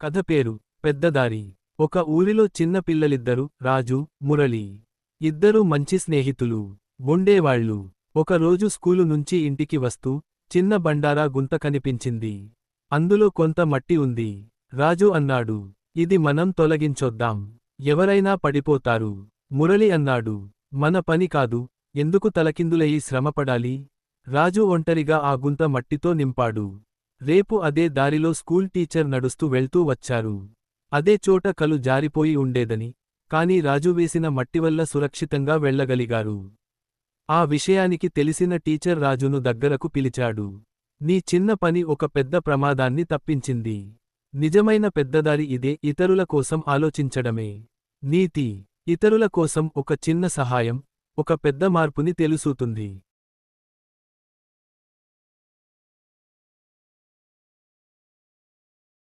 కథ పేరు పెద్దదారి. ఒక ఊరిలో చిన్న పిల్లలిద్దరు రాజు మురళి. ఇద్దరూ మంచి స్నేహితులు ఉండేవాళ్ళు ఒకరోజు స్కూలు నుంచి ఇంటికి వస్తూ చిన్న బండారా గుంత కనిపించింది. అందులో కొంత మట్టి ఉంది. రాజు అన్నాడు ఇది మనం తొలగించొద్దాం. ఎవరైనా పడిపోతారు. మురళి అన్నాడు మన పని కాదు. ఎందుకు తలకిందులయ్యి శ్రమపడాలి? రాజు ఒంటరిగా ఆ గుంత మట్టితో నింపాడు. రేపు అదే దారిలో స్కూల్ టీచర్ నడుస్తూ వెళ్తూ వచ్చారు. అదే చోట కలు జారిపోయి ఉండేదని కాని రాజు వేసిన మట్టివల్ల సురక్షితంగా వెళ్ళగలిగారు. ఆ విషయానికి తెలిసిన టీచర్ రాజును దగ్గరకు పిలిచాడు. నీ చిన్న పని ఒక పెద్ద ప్రమాదాన్ని తప్పించింది. నిజమైన పెద్దదారి ఇదే ఇతరుల కోసం ఆలోచించడమే. నీతి ఇతరుల కోసం ఒక చిన్న సహాయం ఒక పెద్ద మార్పుని తెలుసుతుంది.